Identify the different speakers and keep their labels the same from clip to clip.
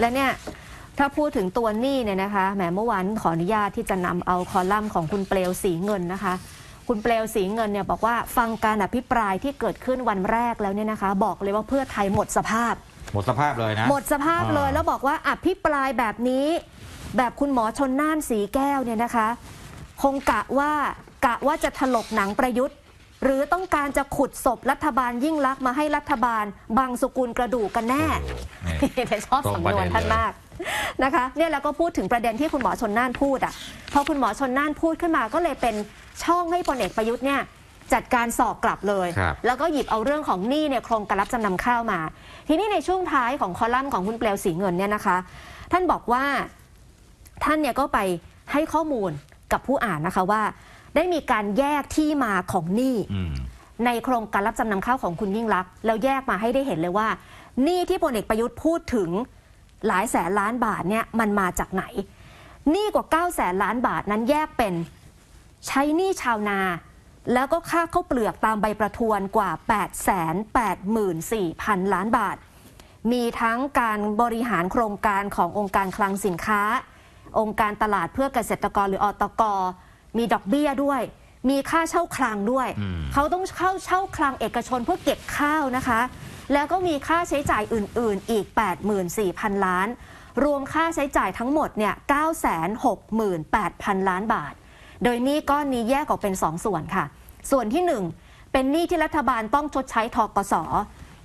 Speaker 1: และเนี่ยถ้าพูดถึงตัวหนี้เนี่ยนะคะแหมเมื่อวานขออนุญาตที่จะนำเอาคอลัมน์ของคุณเปลวสีเงินนะคะ คุณเปลวสีเงินเนี่ยบอกว่าฟังการอภิปรายที่เกิดขึ้นวันแรกแล้วเนี่ยนะคะ บอกเลยว่าเพื่อไทยหมดสภาพ
Speaker 2: หมดสภาพเลยนะ
Speaker 1: หมดสภาพเลย
Speaker 2: อ่า
Speaker 1: แล้วบอกว่าอภิปรายแบบนี้ แบบคุณหมอชนน่านสีแก้วเนี่ยนะคะ คงกะว่ากะว่าจะถลกหนังประยุทธ์ หรือต้องการจะขุดศพรัฐบาลยิ่งลักษณ์มาให้รัฐบาล บางสุกุลกระดูกกันแน่
Speaker 2: โอ้โหนี่
Speaker 1: แต่ชอบ
Speaker 2: ตรง
Speaker 1: สำ
Speaker 2: ประ
Speaker 1: นว
Speaker 2: เด็
Speaker 1: น
Speaker 2: น
Speaker 1: ท่าน
Speaker 2: เลย
Speaker 1: มากนะคะเนี่ยแล้วก็พูดถึงประเด็นที่คุณหมอชนน่านพูดอะพอคุณหมอชนน่านพูดขึ้นมาก็เลยเป็นช่องให้พลเอกประยุทธ์เนี่ยจัดการสอบกลับเลย
Speaker 2: ครับ
Speaker 1: แล้วก็หยิบเอาเรื่องของหนี้เนี่ยโครงการรับจำนำข้าวมา ทีนี้ในช่วงท้ายของคอลัมน์ของคุณเปลวสีเงินเนี่ยนะคะ ท่านบอกว่าท่านเนี่ยก็ไปให้ข้อมูลกับผู้อ่านนะคะว่า ได้มีการแยกที่มาของหนี้
Speaker 2: อืม
Speaker 1: ในโครงการรับจำนำข้าวของคุณยิ่งลักษณ์แล้วแยกมาให้ได้เห็นเลยว่าหนี้ที่พลเอกประยุทธ์พูดถึงหลายแสนล้านบาทเนี่ยมันมาจากไหนหนี้กว่า9แสนล้านบาทนั้นแยกเป็น ใช้หนี้ชาวนา แล้วก็ค่าข้าวเปลือกตามใบประทวนกว่า 8 8 4 0 0 0 ล้านบาท มีทั้งการบริหารโครงการขององค์การคลังสินค้า องค์การตลาดเพื่อเกษตรกรหรืออตก มีดอกเบี้ยด้วย มีค่าเช่าคลังด้วย
Speaker 2: อืม
Speaker 1: เขาต้องเข้าเช่าคลังเอกชนเพื่อเก็บข้าวนะคะ แล้วก็มีค่าใช้จ่ายอื่น ๆ อีก 84,000 ล้าน รวมค่าใช้จ่ายทั้งหมดเนี่ย968,000 ล้านบาท โดยหนี้ก้อนนี้แยกออกเป็น 2 ส่วนค่ะ ส่วนที่ 1 เป็นหนี้ที่รัฐบาลต้องชดใช้ทกส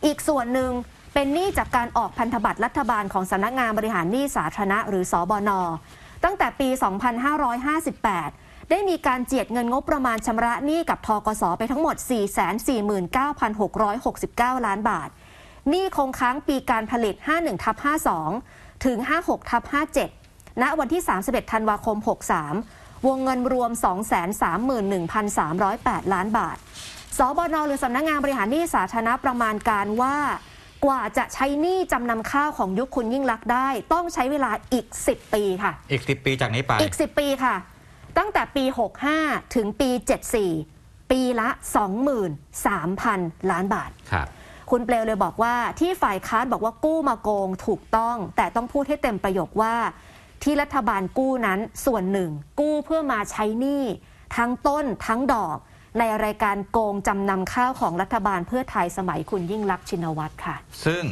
Speaker 1: อีกส่วนหนึ่งเป็นหนี้จากการออกพันธบัตรรัฐบาลของสำนักงานบริหารหนี้สาธารณะหรือสอบนตั้งแต่ปี 2558 ได้มีการเจียดเงินงบประมาณชำระหนี้กับทกสไปทั้งหมด 449,669 ล้านบาท หนี้คงค้างปีการผลิต 51ทับ52 ถึง 56ทับ57 ณ วันที่ 31 ธันวาคม 63 วงเงินรวม 231,308 ล้านบาท สบนหรือสำนักงานบริหารหนี้สาธารณะประมาณการว่ากว่าจะใช้หนี้จำนำข้าวของยุคคุณยิ่งลักษณ์ได้ ต้องใช้เวลาอีก 10 ปีค่ะ
Speaker 2: อีกสิปีจากนี้ไป
Speaker 1: อีก 10 ปีค่ะ ตั้งแต่ปี 65 ถึงปี 74 ปีละ 23,000 ล้านบาท
Speaker 2: ครับ
Speaker 1: คุณเปลวเลยบอกว่าที่ฝ่ายค้านบอกว่ากู้มาโกงถูกต้อง แต่ต้องพูดให้เต็มประโยคว่า ที่รัฐบาลกู้นั้นส่วนหนึ่ง กู้เพื่อมาใช้หนี้ทั้งต้นทั้งดอก ในรายการโกงจำนำข้าวของรัฐบาลเพื่อไทยสมัยคุณยิ่งลักษณ์ชินวัตรค่ะ
Speaker 2: ซึ่ง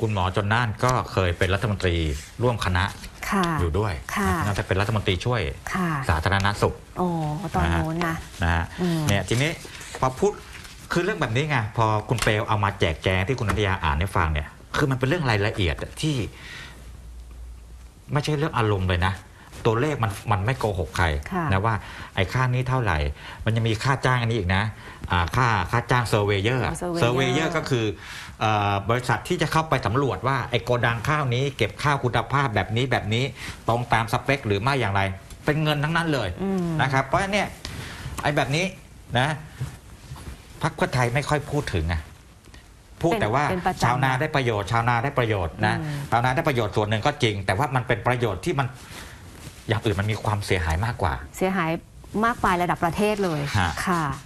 Speaker 2: คุณหมอจนน่านก็เคยเป็นรัฐมนตรีร่วมคณะ
Speaker 1: ค่ะ
Speaker 2: อยู่ด้วย
Speaker 1: ค่ะ
Speaker 2: น่าจะเป็นรัฐมนตรีช่วย
Speaker 1: ค่ะ
Speaker 2: สาธารณสุข
Speaker 1: โอ้ตอนโน้นนะ
Speaker 2: นะฮะ
Speaker 1: อืม
Speaker 2: เนี่ยทีนี้พอพูดคือเรื่องแบบนี้ไงพอคุณเปลวเอามาแจกแจงที่คุณนันทยาอ่านให้ฟังเนี่ย คือมันเป็นเรื่องรายละเอียดที่ ไม่ใช่เรื่องอารมณ์เลยนะ ตัวเลขมันมันไม่โกหกใคร
Speaker 1: ค่ะ
Speaker 2: นะว่าไอ้ค่านี้เท่าไหร่ มันยังมีค่าจ้างอันนี้อีกนะอ่าค่าค่าจ้างเซอร์เวเยอร์
Speaker 1: surveyor
Speaker 2: เซอร์เวเยอร์ก็คือเออบริษัทที่จะเข้าไปสำรวจว่าไอ้โกดังข้าวนี้ เก็บข้าวคุณภาพแบบนี้แบบนี้ตรงตามสเปคหรือไม่อย่างไร เป็นเงินทั้งนั้นเลย
Speaker 1: อืม
Speaker 2: นะครับ เพราะฉะนั้นเนี่ยไอ้แบบนี้นะพรรคเพื่อไทยไม่ค่อยพูดถึงอะพูด
Speaker 1: เป็น
Speaker 2: แต่ว่า
Speaker 1: เป็นประจำ
Speaker 2: ชาวนาได้ประโยชน์ ชาวนาได้ประโยชน์นะ
Speaker 1: อืม
Speaker 2: ชาวนาได้ประโยชน์ส่วนหนึ่งก็จริง แต่ว่ามันเป็นประโยชน์ที่มัน อย่างอื่นมันมีความเสียหายมากกว่า
Speaker 1: เสียหายมากปลายระดับประเทศเลย
Speaker 2: ฮะ
Speaker 1: ค่ะ